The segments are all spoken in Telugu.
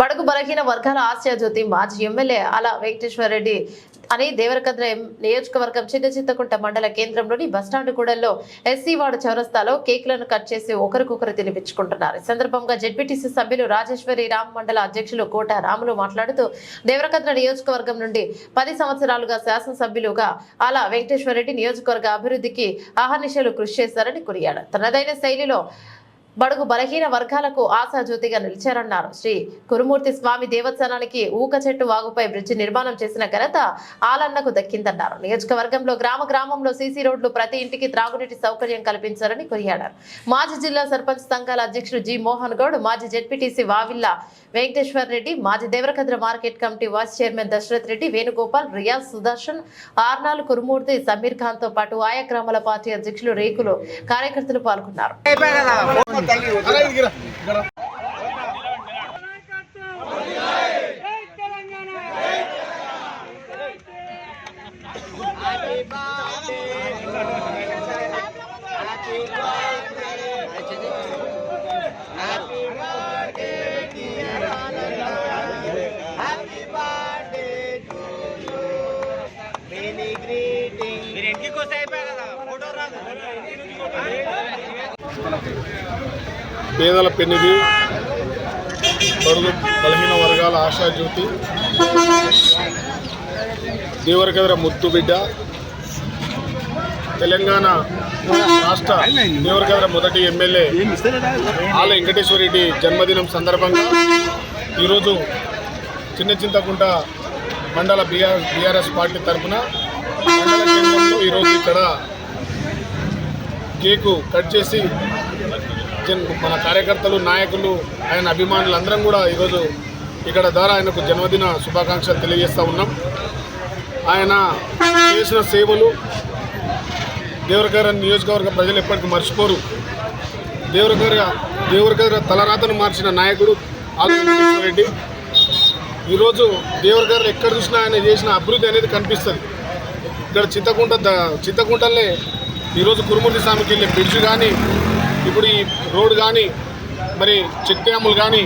బడుగు బలహీన వర్గాల ఆశయ జ్యోతి మాజీ ఎమ్మెల్యే అలా వెంకటేశ్వర రెడ్డి అని దేవరకద్ర నియోజకవర్గం చిన్న చింతకుంట మండల కేంద్రంలోని బస్టాండ్ కూడల్లో ఎస్సీ వార్డు చౌరస్తాలో కేకులను కట్ చేసి ఒకరికొకరు తినిపించుకుంటున్నారు. ఈ సందర్భంగా జెడ్పీటీసీ సభ్యులు రాజేశ్వరి రామ్ మండల అధ్యక్షులు కోట రాములు మాట్లాడుతూ దేవరకద్ర నియోజకవర్గం నుండి పది సంవత్సరాలుగా శాసనసభ్యులుగా అలా వెంకటేశ్వర రెడ్డి నియోజకవర్గ అభివృద్ధికి ఆహర్నిశలు కృషి చేశారని కొనియాడు తనదైన శైలిలో బడుగు బలహీన వర్గాలకు ఆశాజ్యోతిగా నిలిచారన్నారు. శ్రీ కురుమూర్తి స్వామి దేవస్థానానికి ఊక చెట్టు వాగుపై బ్రిడ్జి నిర్మాణం చేసిన ఘనత ఆలన్నకు దక్కిందన్నారు. నియోజకవర్గంలో గ్రామ గ్రామంలో సీసీ రోడ్లు ప్రతి ఇంటికి త్రాగునీటి సౌకర్యం కల్పించారని కొనియాడారు. మాజీ జిల్లా సర్పంచ్ సంఘాల అధ్యక్షుడు జి మోహన్ గౌడ్ మాజీ జెడ్పీటీసీ వావిల్ల వెంకటేశ్వర్ రెడ్డి మాజీ Devarakadra market committee vice chairman Dasharath Reddy Venugopal Riyaz Sudarshan Arnold Kurumurthy Sameer ఖాన్తో పాటు ఆయా గ్రామాల పార్టీ అధ్యక్షులు రేకులు కార్యకర్తలు పాల్గొన్నారు. మీరు ఇంటికి వస్తే అయిపోయా కదా ఫోటో రాదు పేదల పెన్నిధి బడుగు బలహీన వర్గాల ఆశాజ్యోతి దేవరకద్ర ముత్తు బిడ్డ. తెలంగాణ రాష్ట్ర దేవరకద్ర మొదటి ఎమ్మెల్యే ఆల వెంకటేశ్వర రెడ్డి జన్మదినం సందర్భంగా ఈరోజు చిన్న చింతకుంట మండల బీఆర్ బీఆర్ఎస్ పార్టీ తరఫున మండల కేంద్రంలో ఈరోజు ఇక్కడ కేకు కట్ చేసి జన్ మన కార్యకర్తలు నాయకులు ఆయన అభిమానులు అందరం కూడా ఈరోజు ఇక్కడ ద్వారా ఆయనకు జన్మదిన శుభాకాంక్షలు తెలియజేస్తూ ఉన్నాం. ఆయన చేసిన సేవలు దేవరకర నియోజకవర్గ ప్రజలు ఎప్పటికీ మర్చిపోరు. దేవరకర దేవరకర తలరాతను మార్చిన నాయకుడు ఆది రెడ్డి ఈరోజు దేవరకర ఎక్కడ చూసినా ఆయన చేసిన అభివృద్ధి అనేది కనిపిస్తుంది. ఇక్కడ చింతకుంట చిత్తకుంటలే చింతకుంటలే ఈరోజు కురుమూర్తి స్వామికి వెళ్ళే బ్రిడ్జ్ కానీ ఇప్పుడు ఈ రోడ్ కానీ మరి చెక్ డ్యాములు కానీ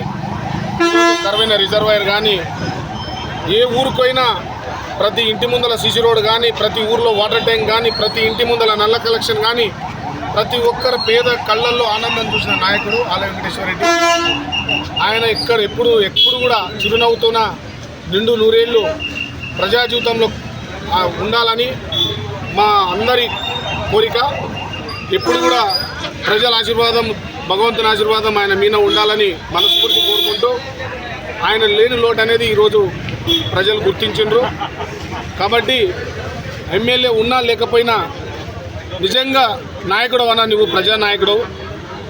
సర్వైన రిజర్వాయర్ కానీ ఏ ఊరికైనా ప్రతి ఇంటి ముందల సిసి రోడ్ కానీ ప్రతి ఊర్లో వాటర్ ట్యాంక్ కానీ ప్రతి ఇంటి ముందల నల్ల కలెక్షన్ కానీ ప్రతి ఒక్కరు పేద కళ్ళల్లో ఆనందం చూసిన నాయకుడు ఆల వెంకటేశ్వరరెడ్డి ఆయన ఇక్కడ ఎప్పుడు ఎప్పుడు కూడా చిరునవ్వుతోన నిండు నూరేళ్ళు ప్రజా జీవితంలో ఉండాలని మా అందరి కోరిక. ఎప్పుడు కూడా ప్రజల ఆశీర్వాదం భగవంతుని ఆశీర్వాదం ఆయన మీద ఉండాలని మనస్ఫూర్తి కోరుకుంటూ ఆయన లేని లోటు అనేది ఈరోజు ప్రజలు గుర్తించిండ్రు. కాబట్టి ఎమ్మెల్యే ఉన్నా లేకపోయినా నిజంగా నాయకుడు అన్నా నువ్వు ప్రజానాయకుడు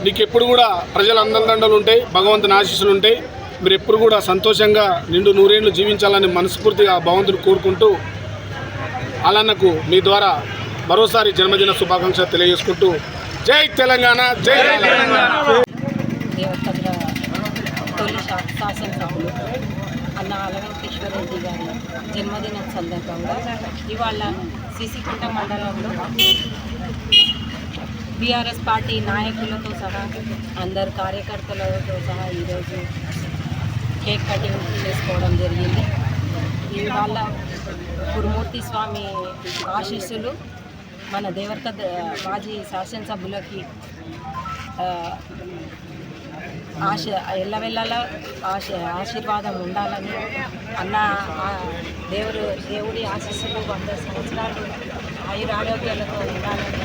నీకు ఎప్పుడు కూడా ప్రజల అందదండలు ఉంటాయి భగవంతుని ఆశీస్సులు ఉంటాయి. మీరు ఎప్పుడు కూడా సంతోషంగా నిండు నూరేళ్ళు జీవించాలని మనస్ఫూర్తిగా భగవంతుడు కోరుకుంటూ అలాన్నకు మీ ద్వారా మరోసారి జన్మదిన శుభాకాంక్షలు తెలియజేసుకుంటూ జై తెలంగాణ జై తెలంగాణ. తొలి శాసనసభ్యులు అన్న అలవెంకటేశ్వర రెడ్డి గారి జన్మదిన సందర్భంగా ఇవాళ సిసికుంట మండలంలో బీఆర్ఎస్ పార్టీ నాయకులతో సహా అందరు కార్యకర్తలతో సహా ఈరోజు కేక్ కటింగ్ చేసుకోవడం జరిగింది. ఇవాళ గురుమూర్తి స్వామి ఆశీస్సులు మన దేవర్త మాజీ శాసనసభ్యులకి ఆశ ఎల్లవెల్లలా ఆశ ఆశీర్వాదం ఉండాలని అన్న ఆ దేవుడు దేవుడి ఆశీస్సులు వంద సంవత్సరాలు ఆయురారోగ్యాలతో ఉండాలని